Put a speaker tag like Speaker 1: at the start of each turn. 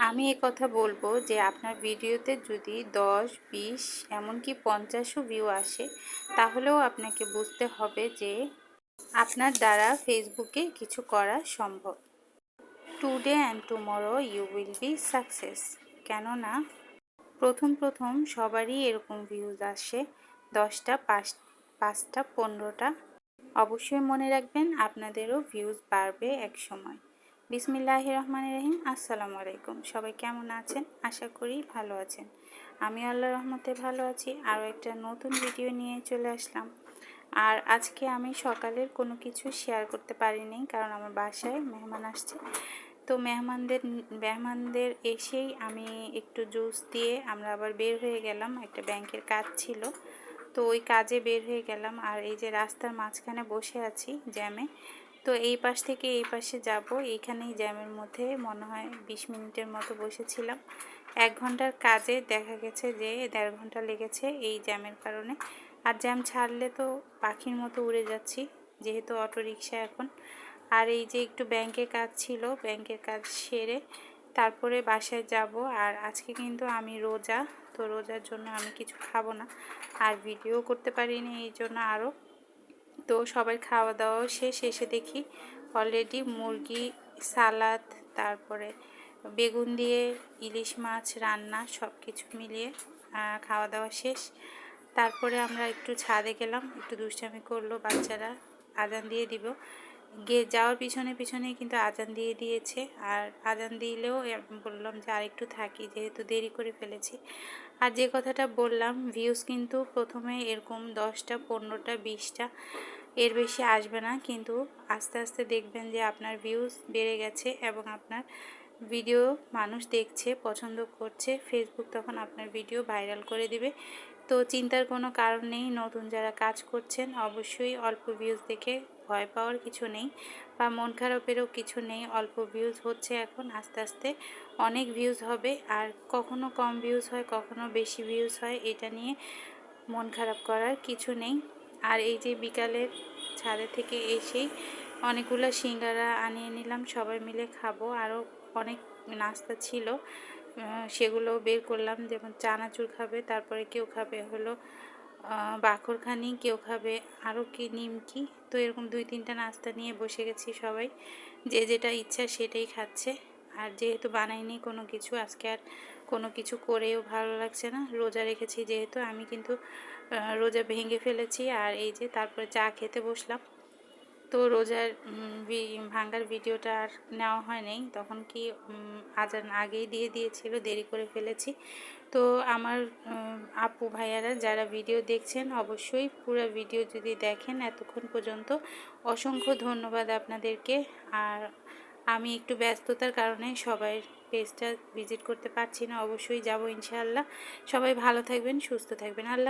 Speaker 1: আমি এ কথা বলব যে আপনার ভিডিওতে যদি দশ, বিশ, এমনকি পঞ্চাশও ভিউ আসে, তাহলেও আপনাকে বুঝতে হবে যে আপনার দ্বারা ফেসবুকে কিছু করা সম্ভব। Today and tomorrow you will be success কেননা প্রথম প্রথম সবারই এরকম ভিউজ আসে, দশটা, পাঁচ, পাঁচটা, পনেরোটা। অবশ্যই মনে রাখবেন আপনাদেরও ভিউজ বাড়বে এক সময় বিসমিল্লাহ রহমান রহিম, আসসালামু আলাইকুম। সবাই কেমন আছেন? আশা করি ভালো আছেন। আমি আল্লাহ রহমতে ভালো আছি। আরও একটা নতুন ভিডিও নিয়ে চলে আসলাম। আর আজকে আমি সকালের কোনো কিছু শেয়ার করতে পারিনি, কারণ আমার বাসায় মেহমান আসছে। তো মেহমানদের মেহমানদের এসেই আমি একটু জুস দিয়ে আমরা আবার বের হয়ে গেলাম। একটা ব্যাংকের কাজ ছিল। তো ওই কাজে বের হয়ে গেলাম। আর এই যে রাস্তার মাঝখানে বসে আছি জ্যামে তো এই পাশ থেকে এই পাশে যাব। এইখানেই জ্যামের মধ্যে মনে হয় বিশ মিনিটের মতো বসেছিলাম। এক ঘণ্টার কাজে দেখা গেছে যে দেড় ঘণ্টা লেগেছে এই জ্যামের কারণে। আর জ্যাম ছাড়লে তো পাখির মতো উড়ে যাচ্ছি, যেহেতু অটো রিক্সা এখন। আর এই যে একটু ব্যাংকের কাজ ছিল, ব্যাংকের কাজ সেরে তারপরে বাসায় যাব। আর আজকে কিন্তু আমি রোজা, তো রোজার জন্য আমি কিছু খাব না। আর ভিডিও করতে পারিনি এই জন্য আরও। তো সবাই খাওয়া দাওয়া শেষ, এসে দেখি অলরেডি মুরগি, সালাদ, তারপরে বেগুন দিয়ে ইলিশ মাছ, রান্না সব কিছু মিলিয়ে খাওয়া দাওয়া শেষ। তারপরে আমরা একটু ছাদে গেলাম, একটু দুষ্টামি করল বাচ্চারা, আজান দিয়ে দিব। গিয়ে যাওয়ার পিছনে পিছনে কিন্তু আজান দিয়ে দিয়েছে, আর আজান দিলেও বললাম যে আর একটু থাকি, যেহেতু দেরি করে ফেলেছি। আর যে কথাটা বললাম ভিউজ কিন্তু প্রথমে এরকম দশটা, পনেরোটা, বিশটা এর বেশি আসবে না, কিন্তু আস্তে আস্তে দেখবেন যে আপনার ভিউজ বেড়ে গেছে এবং আপনার ভিডিও মানুষ দেখছে, পছন্দ করছে ফেসবুক তখন আপনার ভিডিও ভাইরাল করে দিবে। তো চিন্তার কোনো কারণ নেই, নতুন যারা কাজ করছেন অবশ্যই অল্প ভিউজ দেখে ভয় পাওয়ার কিছু নেই বা মন খারাপেরও কিছু নেই, অল্প ভিউজ হচ্ছে এখন, আস্তে আস্তে অনেক ভিউজ হবে আর কখনো কম ভিউজ হয়, কখনো বেশি ভিউজ হয়, এটা নিয়ে মন খারাপ করার কিছু নেই। আর এই যে বিকালের ছাদে থেকে এসেই অনেকগুলো সিঙ্গারা আনিয়ে নিলাম, সবাই মিলে খাব। আরও অনেক নাস্তা ছিল সেগুলো বের করলাম। যেমন চানাচুর খাবে, তারপরে কেউ খাবে হলো বাখরখানি, কেউ খাবে আরও কি নিমকি। তো এরকম দুই তিনটা নাস্তা নিয়ে বসে গেছি সবাই। যে যেটা ইচ্ছা সেটাই খাচ্ছে। আর যেহেতু বানাইনি কোনো কিছু, আজকে আর কোনো কিছু করেও ভালো লাগছে না। রোজা রেখেছি যেহেতু, আমি কিন্তু রোজা ভেঙে ফেলেছি আর এই যে তারপরে চা খেতে বসলাম। তো রোজার ভাঙ্গার ভিডিওটা আর নেওয়া হয় নাই। তখন কি আজান আগেই দিয়ে দিয়েছিল, দেরি করে ফেলেছি। তো আমার আপু ভাইয়ারা যারা ভিডিও দেখছেন, অবশ্যই পুরো ভিডিও যদি দেখেন এতক্ষণ পর্যন্ত, অসংখ্য ধন্যবাদ আপনাদেরকে। আর আমি একটু ব্যস্ততার কারণে সবাই পেজটা ভিজিট করতে পারছি না, অবশ্যই যাব ইনশাআল্লাহ। সবাই ভালো থাকবেন, সুস্থ থাকবেন। আল্লাহ